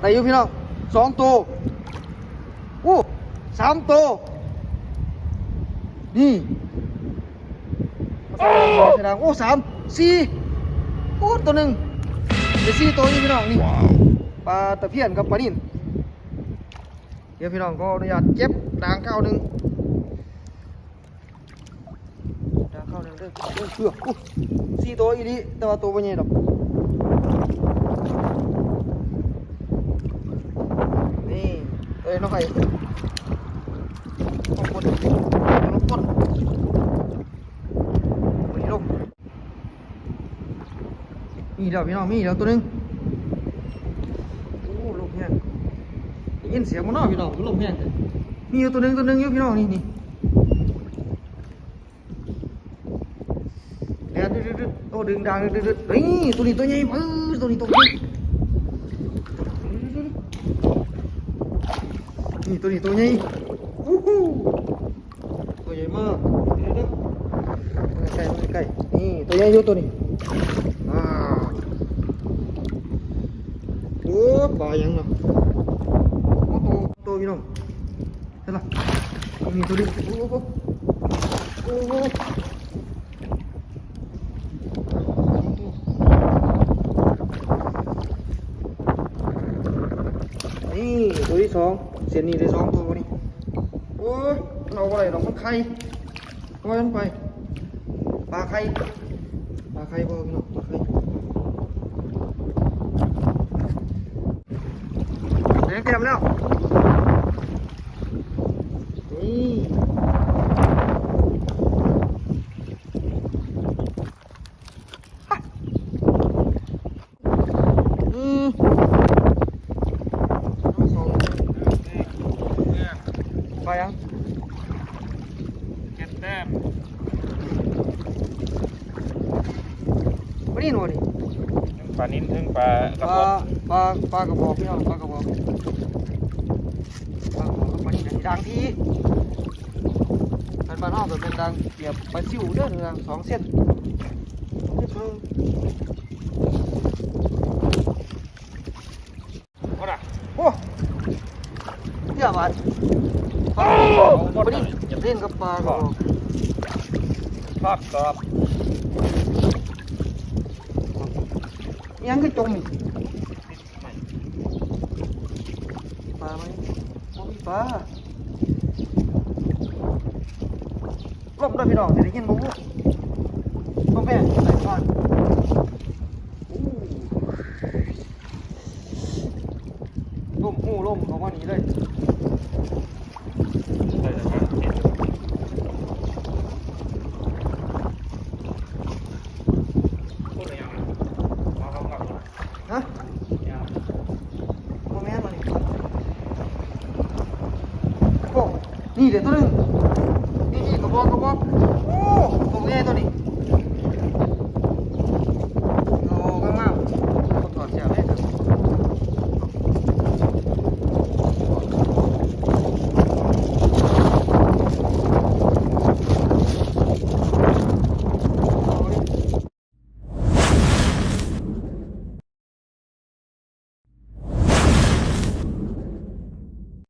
ได้อยู่พี่น้องสองตัวโอ้สามตัวนี่แสดงโอ้สามสี่โอ้ตัวหนึ่งเดี๋ยวสี่ตัวนี่พี่น้องนี่ปลาตะเพียนกับปลานิ่นเดี๋ยวพี่น้องก็อนุญาตเก็บด่างข้าวหนึ่งด่างข้าวหนึ่งเด้อเด้อเชือกอู้สี่ตัวอีนี้แต่ว่าตัวไม่ใหญ่ดอก นี่ เอ้ยน้องไข่ขอบคุณรบกวนมีลมมีเดี๋ยวพี่น้องมีเดี๋ยวตัวนึงโอ้ลมแห้งได้ยินเสียงมันนาะพี่น้องลมแห้งมีอยู่ตัวนึงตัวนึงอยู่พี่น้องนี่นี่เดี๋ยวดึ๊ดดึ๊ดโอ้ดึงดังดึ๊ดดึ๊ดเฮ้ยตัวนี้ตัวใหญ่ปื้อตัวนี้ตัวใหญ่ นี่ตัวนี้ตัวใหญ่วู้ฮู้ตัวใหญ่มากเดี๋ยวเดี๋ยวมาใกล้มาใกล้นี่ตัวใหญ่อยู่ตัวนี้อ่าโอ้ปลายังเนาะโอ้โตโตพี่น้องเห็นละนี่ตัวนี้โอ้โหโอ้โห นี่ตัวที่สองเสียนนี่ได้สองตัวนี่โอ้ยเราอะไรเรอกมันไข่ปล่อยมันไปปลาไข่ปลาไข่บ่พี่น้องปลาไข่เดี๋ยวเตรียมแล้วนี่ฮะอืม สอง ไปยังเก็บแต้มไม่ได้หนูนี่ทั้งปลานิ้นทั้งปลากระปลาบอกปลาปลากระบอกพี่น้องปลากระบอกปลากระบอกกับปลานี่ดังที่เป็นปลาหน้าแบบเป็นดังเกียบปลาซิวเด้อเรื่องสองเส้นสองเส้นก็ได้โอ้เที่ยวบาท ปลากระบอกปลานี่เล่นกับปลากระบอกทอดกรอบยังก็จมอีกปลาไหมโอ้มีปลาลมด้วยพี่น้องจะได้ยินบ่ฮู้ต้องแม่ใส่ก่อนอู้ลมหูล่มเขาว่านี้เลย นี่เดี๋ยวตัวนึงนี่นี่กระบอกกระบอกโอ้ตรงนี้ตัวนี้